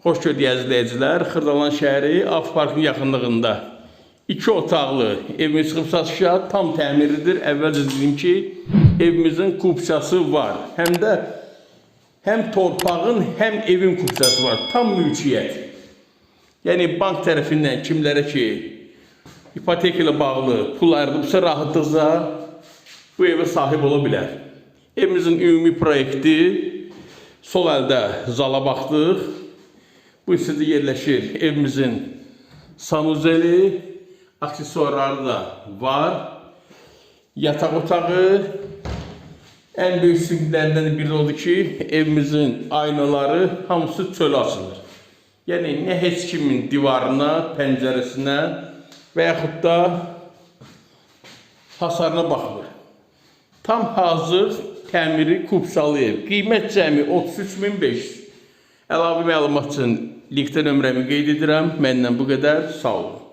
Xoş gördük izləyicilər. Xırdalan şəhəri Af Parkın yaxınlığında iki otaqlı evimiz çıxıb satışa tam təmirlidir. Əvvəlcə dedim ki, evimizin kupçası var. Həm də həm torpağın, həm evin kupçası var. Tam mülkiyyət. Yəni bank tərəfindən kimlərə ki ipotek ilə bağlı pul ayrılıbsa rahatlıqla bu evə sahib ola bilər. Evimizin ümumi proyekti sol əldə zala baxdıq. Bu hissədə yerləşir evimizin sanuzeli, aksesuarları da var. Yataq otağı. En büyük sıkıntılarından biri oldu ki evimizin aynaları hamısı çölə açılır. Yəni nə heç kimin divarına, pəncərəsinə və yaxud da hasarına baxmır. Tam hazır təmiri kupçalı ev. Qiymət cəmi 33500. Əlavə məlumat üçün linkdə nömrəmi qeyd edirəm. Məndən bu qədər. Sağ olun.